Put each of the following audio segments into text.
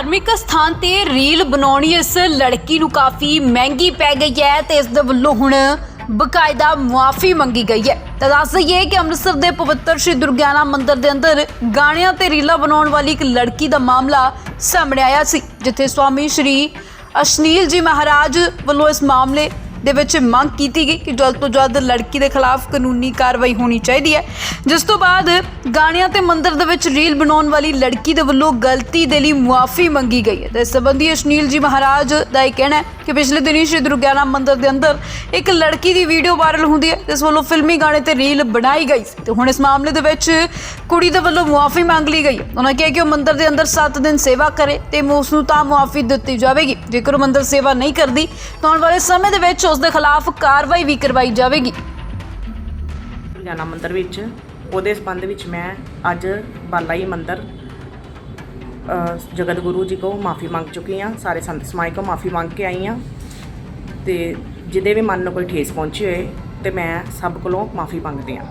ਧਾਰਮਿਕ ਸਥਾਨ ਤੇ ਰੀਲ ਬਣਾਉਣੀ ਇਸ ਲੜਕੀ ਨੂੰ ਕਾਫੀ ਮਹਿੰਗੀ ਪੈ ਗਈ ਹੈ ਤੇ ਇਸ ਦੇ ਵੱਲੋਂ ਹੁਣ ਬਕਾਇਦਾ ਮੁਆਫੀ ਮੰਗੀ ਗਈ ਹੈ। ਤਾਂ ਦੱਸ ਦਈਏ ਕਿ ਅੰਮ੍ਰਿਤਸਰ ਦੇ ਪਵਿੱਤਰ ਸ਼੍ਰੀ ਦੁਰਗਿਆਨਾ ਮੰਦਿਰ ਦੇ ਅੰਦਰ ਗਾਣਿਆਂ ਤੇ ਰੀਲਾਂ ਬਣਾਉਣ ਵਾਲੀ ਇੱਕ ਲੜਕੀ ਦਾ ਮਾਮਲਾ ਸਾਹਮਣੇ ਆਇਆ ਸੀ, ਜਿੱਥੇ ਸਵਾਮੀ ਸ਼੍ਰੀ ਅਸ਼ਨੀਲ ਜੀ ਮਹਾਰਾਜ ਵੱਲੋਂ ਇਸ ਮਾਮਲੇ ਦੇ ਵਿੱਚ ਮੰਗ ਕੀਤੀ ਗਈ ਕਿ ਜਲਦ ਤੋਂ ਜਲਦ ਲੜਕੀ ਦੇ ਖਿਲਾਫ ਕਾਨੂੰਨੀ ਕਾਰਵਾਈ ਹੋਣੀ ਚਾਹੀਦੀ ਹੈ। ਜਿਸ ਤੋਂ ਬਾਅਦ ਗਾਣਿਆਂ ਤੇ ਮੰਦਰ ਦੇ ਵਿੱਚ ਰੀਲ ਬਣਾਉਣ ਵਾਲੀ ਲੜਕੀ ਦੇ ਵੱਲੋਂ ਗਲਤੀ ਦੇ ਲਈ ਮੁਆਫੀ ਮੰਗੀ ਗਈ ਹੈ। ਤੇ ਇਸ ਸੰਬੰਧੀ ਅਸ਼ਨੀਲ ਜੀ ਮਹਾਰਾਜ ਦਾ ਇਹ ਕਹਿਣਾ ਹੈ ਕਿ ਪਿਛਲੇ ਦਿਨੀ ਸ਼੍ਰੀ ਦੁਰਗਿਆਨਾ ਮੰਦਰ ਦੇ ਅੰਦਰ ਇੱਕ ਲੜਕੀ ਦੀ ਵੀਡੀਓ ਵਾਇਰਲ ਹੁੰਦੀ ਹੈ, ਜਿਸ ਵੱਲੋਂ ਫਿਲਮੀ ਗਾਣੇ ਤੇ ਰੀਲ ਬਣਾਈ ਗਈ ਸੀ। ਤੇ ਹੁਣ ਇਸ ਮਾਮਲੇ ਦੇ ਵਿੱਚ ਕੁੜੀ ਦੇ ਵੱਲੋਂ ਮੁਆਫੀ ਮੰਗ ਲਈ ਗਈ ਹੈ। ਉਹਨਾਂ ਕਿਹਾ ਕਿ ਉਹ ਮੰਦਰ ਦੇ ਅੰਦਰ 7 ਦਿਨ ਸੇਵਾ ਕਰੇ ਤੇ ਉਸ ਨੂੰ ਤਾਂ ਮੁਆਫੀ ਦਿੱਤੀ ਜਾਵੇਗੀ। ਜੇਕਰ ਉਹ ਮੰਦਰ ਸੇਵਾ ਨਹੀਂ ਕਰਦੀ, ਤਾਂ ਆਉਣ ਵਾਲੇ ਸਮੇਂ ਦੇ ਵਿੱਚ ਉਸ ਦੇ ਖਿਲਾਫ ਕਾਰਵਾਈ ਵੀ ਕਰਵਾਈ ਜਾਵੇਗੀ। ਦੁਰਗਿਆਨਾ ਮੰਦਿਰ ਵਿੱਚ ਉਹਦੇ ਸੰਬੰਧ ਵਿੱਚ ਮੈਂ ਅੱਜ ਬਾਲਾਈ ਮੰਦਿਰ ਅ, ਜਗਤ ਗੁਰੂ ਜੀ ਕੋ ਮਾਫੀ ਮੰਗ ਚੁੱਕੀ ਹਾਂ ਸਾਰੇ ਸੰਤ ਸਮਾਜ ਕੋ ਮਾਫੀ ਮੰਗ ਕੇ ਆਈ ਹਾਂ ਤੇ ਜਿਹਦੇ ਵੀ ਮਨ ਨੂੰ ਕੋਈ ਠੇਸ ਪਹੁੰਚੀ ਹੋਏ ਤੇ ਮੈਂ ਸਭ ਕੋਲੋਂ ਮਾਫੀ ਮੰਗਦੀ ਹਾਂ।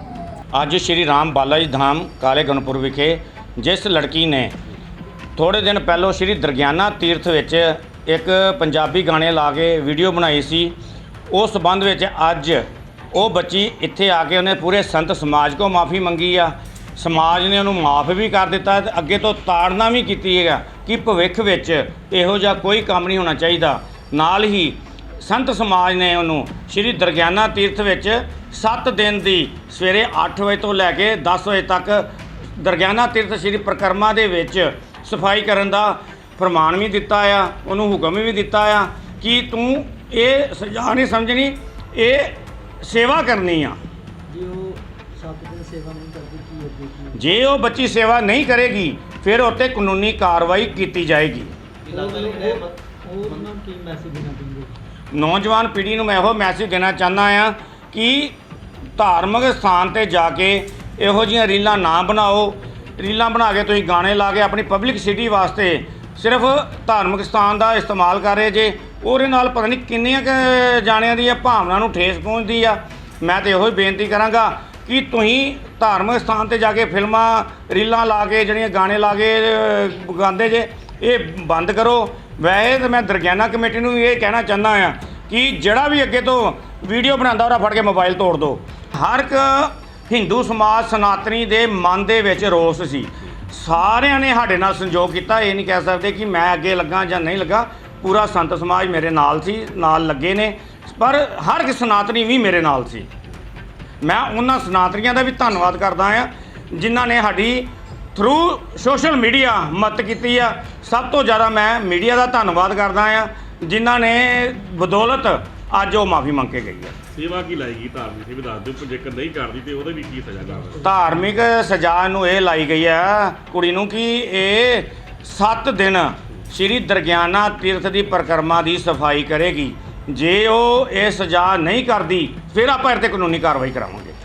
ਅੱਜ ਸ਼੍ਰੀ ਰਾਮ ਬਾਲਾ ਜੀ ਧਾਮ ਕਾਲੇ ਗਣਪੁਰ ਵਿਖੇ ਜਿਸ ਲੜਕੀ ਨੇ ਥੋੜੇ ਦਿਨ ਪਹਿਲਾਂ ਸ਼੍ਰੀ ਦਰਗਿਆਨਾ ਤੀਰਥ ਵਿੱਚ ਇੱਕ ਪੰਜਾਬੀ ਗਾਣੇ ਲਾ ਕੇ ਵੀਡੀਓ ਬਣਾਈ ਸੀ ਉਸ ਸੰਬੰਧ ਵਿੱਚ ਅੱਜ ਉਹ ਬੱਚੀ ਇੱਥੇ ਆ ਕੇ ਉਹਨੇ ਪੂਰੇ ਸੰਤ ਸਮਾਜ ਕੋ ਮਾਫੀ ਮੰਗੀ ਆ। ਸਮਾਜ ਨੇ ਉਹਨੂੰ ਮਾਫ ਵੀ ਕਰ ਦਿੱਤਾ ਤੇ ਅੱਗੇ ਤੋਂ ਤਾੜਨਾ ਵੀ ਕੀਤੀ ਹੈਗਾ ਕਿ ਭਵਿੱਖ ਵਿੱਚ ਇਹੋ ਜਿਹਾ ਕੋਈ ਕੰਮ ਨਹੀਂ ਹੋਣਾ ਚਾਹੀਦਾ। ਨਾਲ ਹੀ ਸੰਤ ਸਮਾਜ ਨੇ ਉਹਨੂੰ ਸ਼੍ਰੀ ਦਰਗਿਆਨਾ ਤੀਰਥ ਵਿੱਚ 7 ਦਿਨ ਦੀ ਸਵੇਰੇ 8 ਵਜੇ ਤੋਂ ਲੈ ਕੇ 10 ਵਜੇ ਤੱਕ ਦਰਗਿਆਨਾ ਤੀਰਥ ਸ਼੍ਰੀ ਪ੍ਰਕਰਮਾ ਦੇ ਵਿੱਚ ਸਫ਼ਾਈ ਕਰਨ ਦਾ ਫਰਮਾਨ ਵੀ ਦਿੱਤਾ ਆ, ਉਹਨੂੰ ਹੁਕਮ ਵੀ ਦਿੱਤਾ ਆ ਕਿ ਤੂੰ ਇਹ ਸਜ਼ਾ ਨਹੀਂ ਸਮਝਣੀ, ਇਹ ਸੇਵਾ ਕਰਨੀ ਆ। ਜੇ ਉਹ ਸੱਤ ਦਿਨ ਸੇਵਾ ਨਹੀਂ ਕਰਦੀ ਕੀ ਅੱਗੇ ਕੀ ਜੇ ਉਹ ਬੱਚੀ ਸੇਵਾ ਨਹੀਂ ਕਰੇਗੀ ਫਿਰ ਉੱਤੇ ਕਾਨੂੰਨੀ ਕਾਰਵਾਈ ਕੀਤੀ ਜਾਏਗੀ। ਉਹ ਉਹ ਉਹਨਾਂ ਨੂੰ ਕੀ ਮੈਸੇਜ ਦੇਣਾ ਚਾਹੁੰਦੇ ਨੌਜਵਾਨ ਪੀੜ੍ਹੀ ਨੂੰ ਮੈਂ ਇਹੋ ਮੈਸੇਜ ਦੇਣਾ ਚਾਹੁੰਦਾ ਆ ਕਿ ਧਾਰਮਿਕ ਸਥਾਨ ਤੇ ਜਾ ਕੇ ਇਹੋ ਜਿਹੀਆਂ ਰੀਲਾਂ ਨਾ ਬਣਾਓ। ਰੀਲਾਂ ਬਣਾ ਕੇ ਤੁਸੀਂ ਗਾਣੇ ਲਾ ਕੇ ਆਪਣੀ ਪਬਲਿਕ ਸਿਟੀ ਵਾਸਤੇ ਸਿਰਫ ਧਾਰਮਿਕ ਸਥਾਨ ਦਾ ਇਸਤੇਮਾਲ ਕਰ ਰਹੇ ਜੇ, ਉਹਦੇ ਨਾਲ ਪਤਾ ਨਹੀਂ ਕਿੰਨੀਆਂ ਕੁ ਜਾਣਿਆਂ ਦੀ ਭਾਵਨਾ ਨੂੰ ਠੇਸ ਪਹੁੰਚਦੀ ਆ। ਮੈਂ ਤੇ ਇਹੋ ਹੀ ਬੇਨਤੀ ਕਰਾਂਗਾ ਕਿ ਤੁਸੀਂ ਧਾਰਮਿਕ ਸਥਾਨ ਤੇ ਜਾ ਕੇ ਫਿਲਮਾਂ, ਰੀਲਾਂ ਲਾ ਕੇ, ਜਿਹੜੀਆਂ ਗਾਣੇ ਲਾ ਕੇ ਗਾਉਂਦੇ ਜੇ, ਇਹ ਬੰਦ ਕਰੋ। ਵੈਸੇ ਤਾਂ ਮੈਂ ਦਰਗਿਆਨਾ ਕਮੇਟੀ ਨੂੰ ਇਹ ਕਹਿਣਾ ਚਾਹੁੰਦਾ ਆ ਕਿ ਜਿਹੜਾ ਵੀ ਅੱਗੇ ਤੋਂ ਵੀਡੀਓ ਬਣਾਉਂਦਾ, ਉਹਦਾ ਫੜ ਕੇ ਮੋਬਾਈਲ ਤੋੜ ਦਿਓ। ਹਰ ਇੱਕ ਹਿੰਦੂ ਸਮਾਜ ਸਨਾਤਨੀ ਦੇ ਮਨ ਦੇ ਵਿੱਚ ਰੋਸ ਸੀ। ਸਾਰਿਆਂ ਨੇ ਸਾਡੇ ਨਾਲ ਸੰਯੋਗ ਕੀਤਾ, ਇਹ ਨਹੀਂ ਕਹਿ ਸਕਦੇ ਕਿ ਮੈਂ ਅੱਗੇ ਲੱਗਾ ਜਾਂ ਨਹੀਂ ਲੱਗਾ। ਪੂਰਾ ਸੰਤ ਸਮਾਜ ਮੇਰੇ ਨਾਲ ਸੀ, ਨਾਲ ਲੱਗੇ ਨੇ, ਪਰ ਹਰ ਇੱਕ ਸਨਾਤਨੀ ਵੀ ਮੇਰੇ ਨਾਲ ਸੀ। ਮੈਂ ਉਹਨਾਂ ਸਨਾਤਨੀਆਂ ਦਾ ਵੀ ਧੰਨਵਾਦ ਕਰਦਾ ਆ ਜਿਨ੍ਹਾਂ ਨੇ ਸਾਡੀ ਥਰੂ ਸੋਸ਼ਲ ਮੀਡੀਆ ਮਦਦ ਕੀਤੀ ਆ। ਸਭ ਤੋਂ ਜ਼ਿਆਦਾ ਮੈਂ ਮੀਡੀਆ ਦਾ ਧੰਨਵਾਦ ਕਰਦਾ ਆ ਜਿਨ੍ਹਾਂ ਨੇ ਬਦੌਲਤ ਅੱਜ ਉਹ ਮਾਫੀ ਮੰਗ ਕੇ ਗਈ ਆ ਸੇਵਾ ਕੀ ਲਾਏਗੀ ਧਾਰਮਿਕ ਸੇਵਾ ਦੱਸ ਦਿਓ ਜੇਕਰ ਨਹੀਂ ਕਰਦੀ ਤੇ ਉਹਦੇ ਵੀ ਕੀ ਸਜ਼ਾ ਕਰਦਾ ਧਾਰਮਿਕ ਸਜ਼ਾ ਨੂੰ ਇਹ ਲਾਈ ਗਈ ਆ ਕੁੜੀ ਨੂੰ ਕਿ ਇਹ 7 ਦਿਨ ਸ਼੍ਰੀ ਦਰਗਿਆਨਾ ਤੀਰਥ ਦੀ ਪਰਿਕਰਮਾ ਦੀ ਸਫ਼ਾਈ ਕਰੇਗੀ। ਜੇ ਉਹ ਇਹ ਸਜ਼ਾ ਨਹੀਂ ਕਰਦੀ ਫਿਰ ਆਪਾਂ ਇਹਦੇ ਤੇ ਕਾਨੂੰਨੀ ਕਾਰਵਾਈ ਕਰਾਵਾਂਗੇ।